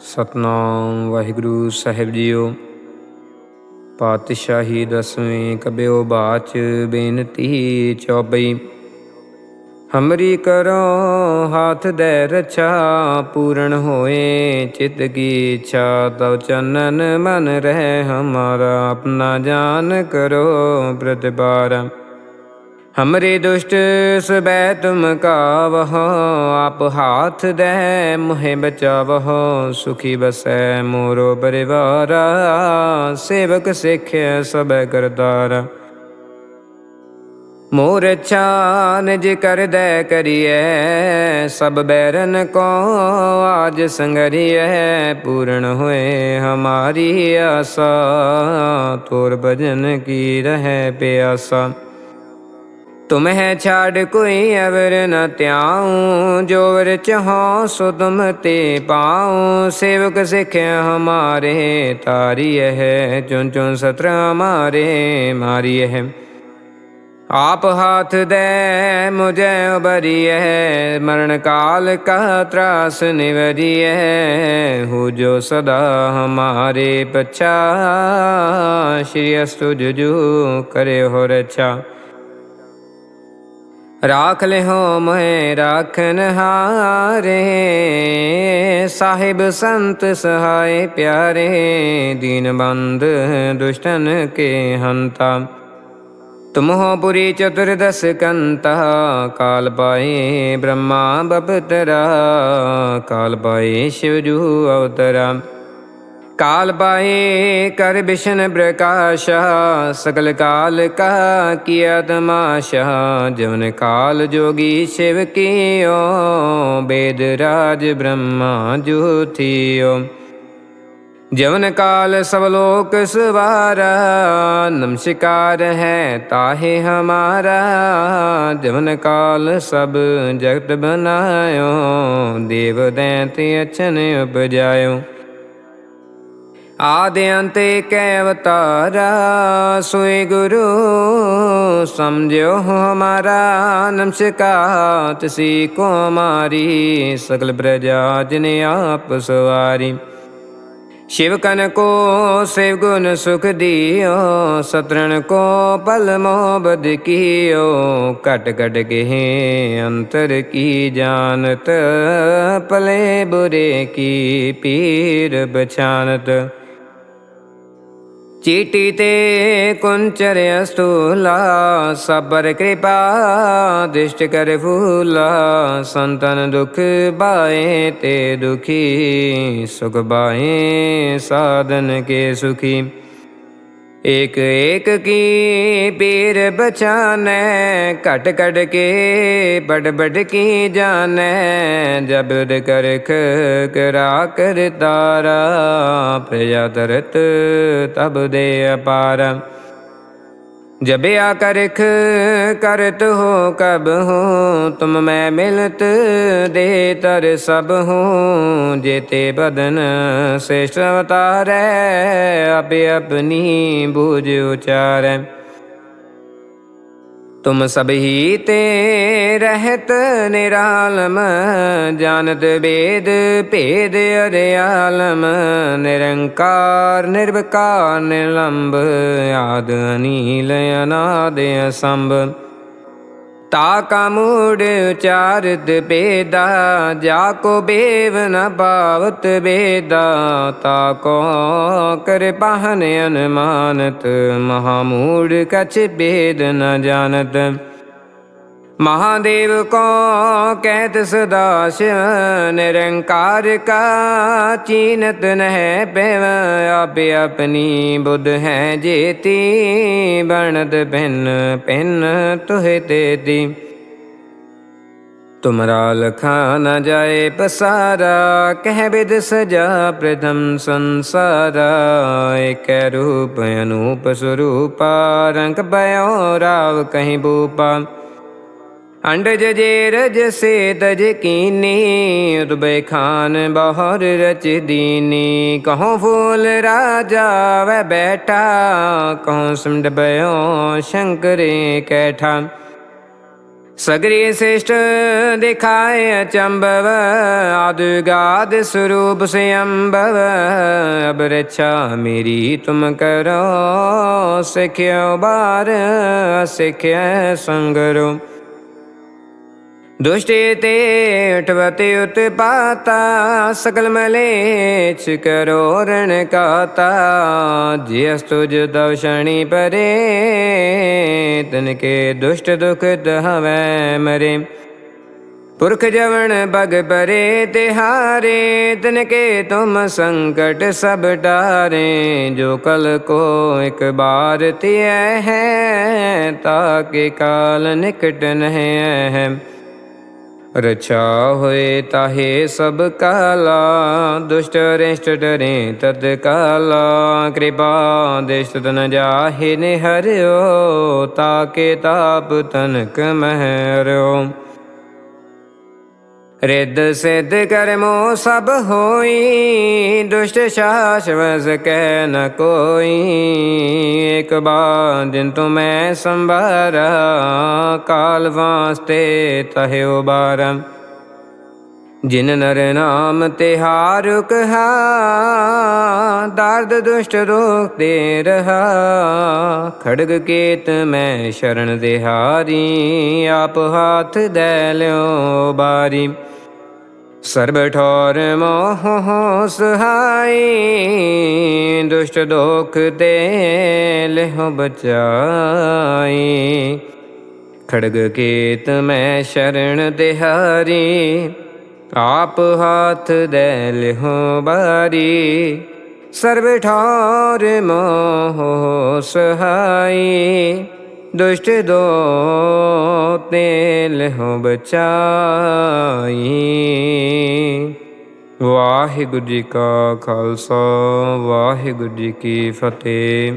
ਸਤਨਾਮ ਵਾਹਿਗੁਰੂ ਸਾਹਿਬ JIO. ਪਾਤਸ਼ਾਹੀ ਦਸਵੇਂ ਕਬਿਓ ਬਾਚ ਬੇਨਤੀ ਚੌਬਈ ਹਮਰੀ ਕਰੋ ਹਾਥ ਦੇ ਰਛਾ, ਪੂਰਨ ਹੋਏ ਚਿਤ ਕੀ ਇੱਛਾ ਤਵ ਚੰਨਨ ਮਨ ਰਹਿ, ਹਮਾਰਾ ਆਪਣਾ ਜਾਨ ਕਰੋ ਪ੍ਰਤਿਪਾਰ हमरे दुष्ट सबै तुम कावह आप हाथ दे मुहे बचावह सुखी बसै मोरो परिवार सेवक सिख सब करतार मोर अच्छा निज कर दे करिए सब बैरन को आज संगरिए पूर्ण हुए हमारी आशा तोर भजन की रहे ਤੁਮਹਿ ਛਾੜ ਕੋਈ ਅਵਰ ਨ ਧਿਆਉ ਜੋਰ ਚਹਉ ਸੋ ਤੁਮ ਤੇ ਪਾਉ। ਸੇਵਕ ਸਿਖ ਹਮਾਰੇ ਤਾਰੀ ਹੈ ਚੁਨ ਚੁਨ ਸਤਰ ਹਮਾਰੇ ਮਾਰੀ ਹੈ ਆਪ ਹਾਥ ਦੇ, ਮੁਝੇ ਉਬਰੀਐ ਮਰਨ ਕਾਲ ਕਾ ਤਰਾਸ ਨਿਵਰੀਐ ਹੋ ਜੋ ਸਦਾ ਹਮਾਰੇ ਪਛਾ, ਸ਼੍ਰੀ ਅਸਤੁ ਜੁਜੂ ਕਰੇ ਹੋ ਰਛਾ। ਰਾਖ ਲਿਓ ਮੈਂ ਰਾਖਨ ਹਾਰੇ, ਸਾਹਿਬ ਸੰਤ ਸਹਾਏ ਪਿਆਰੇ, ਦੀਨ ਬੰਦ ਦੁਸ਼ਟਨ ਕੇ ਹੰਤਾ। ਤੁਮਹੁ ਪੁਰੀ ਚਤੁਰਦਸ ਕੰਤਾ, ਕਾਲ ਪਾਏ ਬ੍ਰਹਮਾ ਬਪਤਰਾ, ਕਾਲ ਪਾਏ ਸ਼ਿਵ ਜੂ ਅਵਤਰਾ। ਕਾਲ ਬਾਏ ਕਰ ਬਿਸ਼ਨ ਪ੍ਰਕਾਸ਼ਾ ਸਕਲ ਕਾਲ ਕਾ ਕੀਆ ਤਮਾਸ਼ਾ ਜਵਨ ਕਾਲ ਜੋਗੀ ਸ਼ਿਵ ਕੀਓ, ਬੇਦ ਰਾਜ ਬ੍ਰਹਮਾ ਜੋਥੀਓ। ਜਵਨ ਕਾਲ ਸਭ ਲੋਕ ਸਵਾਰਾ, ਨਮਸਕਾਰ ਹੈ ਤਾਹੇ ਹਮਾਰਾ, ਜਵਨ ਕਾਲ ਸਭ ਜਗਤ ਬਨਾਇਓ ਦੇਵ ਦੈਂਤ ਅਚਨ ਉਪਜਾਇਓ। ਆਦ ਅੰਤ ਕੈ ਅਵਤਾਰਾ ਸੋਏ ਗੁਰੂ ਸਮਝਿਓ ਹਮਾਰਾ ਨਮਸਕਾਰ ਤਸੀ ਕੋ ਮਾਰੀ ਸਗਲ ਪ੍ਰਜਾ ਜਿਨ ਆਪ ਸਵਾਰੀ। ਸ਼ਿਵ ਕਨ ਕੋ ਸੇਵ ਗੁਣ ਸੁਖ ਦਿਓ, ਸਤਰਣ ਕੋ ਪਲ ਮੋ ਬਦ ਕੀਓ, ਘਟ ਘਟ ਗਹਿ ਅੰਤਰ ਕੀ ਜਾਣਤ ਪਲੇ ਬੁਰੇ ਕੀ ਪੀਰ ਬਚਾਨਤ ਚੀਟੀ ਤੇ ਕੁੰਚਰ ਅਸਤੂਲਾ, ਸਬਰ ਕਿਰਪਾ ਦਿਸ਼ਟ ਕਰ ਫੂਲਾ। ਸੰਤਨ ਦੁਖ ਬਾਏ ਤੇ ਦੁਖੀ, ਸੁਖ ਬਾਏ ਸਾਧਨ ਕੇ ਸੁਖੀ। ਏਕ ਏਕ ਕੀ ਪੀਰ ਬਚਾਨੈ ਘਟ ਘਟ ਕੇ ਬੜ ਬੜ ਕੀ ਜਾਣੈ ਜਬਦ ਕਰਖ ਕਰਾ ਕਰ ਤਾਰਾ ਪ੍ਰਿਆ ਤਰਤ ਤਬ ਦੇ ਅਪਾਰਾ जब आकरख करत हो कब हो तुम मैं मिलत दे तर सब हो जेते बदन श्रेष्ठ अवतार अब अपनी बूझ उचार तुम सब ही ते रहत निरालम जानत वेद भेद अरयालम निरंकार निर्विकार निलंब आद अनील अनाद असंभ ਤਾ ਕਮੂੜ ਉਚਾਰਤ ਬੇਦਾ, ਜਾ ਕੋ ਬੇਵ ਨ ਭਾਵਤ ਬੇਦਾ, ਤਾ ਕੋ ਕਰ ਬਹਨ ਅਨਮਾਨਤ ਮਹਾਮੂੜ ਕਛ ਬੇਦ ਨ ਜਾਣਤ। ਮਹਾਦੇਵ ਕੋ ਕਹਿਤ ਸਦਾ ਨਿਰੰਕਾਰ ਕਾ ਚੀਨਤ ਨਹਿ ਪੈਵ, ਆਪੇ ਆਪਣੀ ਬੁੱਧ ਹੈ ਜੇਤੀ ਬਣਦ ਭਿੰਨ ਭਿੰਨ ਤੁਹੇ ਤੇਤੀ। ਤੁਮਰਾ ਲਖਾ ਨ ਜਾਏ ਪਸਾਰਾ, ਕਹਿ ਬਿਦ ਸਜਾ ਪ੍ਰਥਮ ਸੰਸਾਰਾ ਏਕੈ ਰੂਪ ਅਨੂਪ ਸਰੂਪਾ, ਰੰਗ ਬਯੋ ਰਾਵ ਕਹੀਂ ਬੂਪਾ। ਅੰਡਜ ਜੇ ਰਜ ਸੇ ਤਜ ਕੀਨੀ ਉਦਬੈ ਖਾਨ ਬਹਰ ਰਚ ਦੀਨੀ। ਕਹਉ ਫੂਲ ਰਾਜਾ ਵੈ ਬੈਠਾ ਕਹਉ ਸਮਡ ਬਿਓ ਸ਼ੰਕਰੇ ਕੈਠਾ। ਸਗਰੀ ਸਿਸ਼ਟ ਦਿਖਾਏ ਅਚੰਬਵ ਆਦਗਾਦ ਸਰੂਪ ਸੇ ਅੰਬਵ ਅਬ ਰਛਾ ਮੇਰੀ ਤੁਮ ਕਰੋ, ਸਿਖਿਓ ਬਾਰ ਸਿਖਿਆ ਸੰਗਰੋ। ਦੁਸ਼ਟੇ ਤੇ ਉਠਵਤੇ ਉਤਪਾਤਾ ਸਕਲ ਮਲੇਛ ਕਰੋ ਰਣ ਕਾਤਾ। ਜਿਸ ਤੁਜ ਦਵਸ਼ਣੀ ਪਰੇ, ਤਨ ਕੇ ਦੁਸ਼ਟ ਦੁਖ ਦਹਵੈ ਮਰੇ। ਪੁਰਖ ਜਵਨ ਬਗ ਪਰੇ ਤਿਹਾਰੇ, ਤਨ ਕੇ ਤੁਮ ਸੰਕਟ ਸਭ ਟਾਰੇ ਜੋ ਕਲ ਕੋ ਇੱਕ ਬਾਰ ਤਿਐ ਹੈ ਤਾਕੇ ਕਾਲ ਨਿਕਟ ਨਹਿ ਰਚਾ ਹੋਏ ਤਾਹੇ ਸਭ ਕਾਲਾ, ਦੁਸ਼ਟ ਰਿਸ਼ਟ ਡਰੇ ਤਦ ਕਾਲਾ, ਕਿਰਪਾ ਦੇਸ਼ ਤਨ ਜਾਹੇ ਨੇ ਤਾਕੇ ਤਾਪ ਤਨਕ ਮਹਿਰਿਓ। ਰਿੱਧ ਸਿੱਧ ਕਰਮੋ ਸਭ ਹੋਈ, ਦੁਸ਼ਟ ਸ਼ਾਸਵਸ ਕਹਿ ਨ ਕੋਈ। ਇੱਕ ਬਾਦਿਨ ਤੁਮੈ ਸੰਭਾਰਾ, ਕਾਲ ਵਾਸਤੇ ਤਹਿਓ ਬਾਰਮ ਜਿਨ ਨਰ ਨਾਮ ਤਿਹਾਰ ਕਹਾ, ਦਰਦ ਦੁਸ਼ਟ ਰੋਗ ਤੇ ਰਹਾ। ਖੜਗ ਕੇਤ ਮੈਂ ਸ਼ਰਨ ਦੇਹਾਰੀ, ਆਪ ਹਾਥ ਦੇ ਲਿਓ ਬਾਰੀ। ਸਰਬ ਠੋਰ ਮੋਹ ਸਹਾਈ, ਦੁਸ਼ਟ ਦੋਖ ਤੇ ਲਿਹੁ ਬਚਾਈ। ਖੜਗ ਕੇਤ ਮੈਂ ਸ਼ਰਨ ਤਿਹਾਰੀ ਆਪ ਹਾਥ ਦੇ ਲਿਹੁ ਬਾਰੀ, ਸਰਬ ਠਾਰ ਮੋਹ ਸਹਾਈ। ਦੁਸ਼ਟ ਦੋ ਤੇ ਲਿਹੁ ਬਚਾਈ। ਵਾਹਿਗੁਰੂ ਜੀ ਕਾ ਖਾਲਸਾ, ਵਾਹਿਗੁਰੂ ਜੀ ਕੀ ਫਤਿਹ।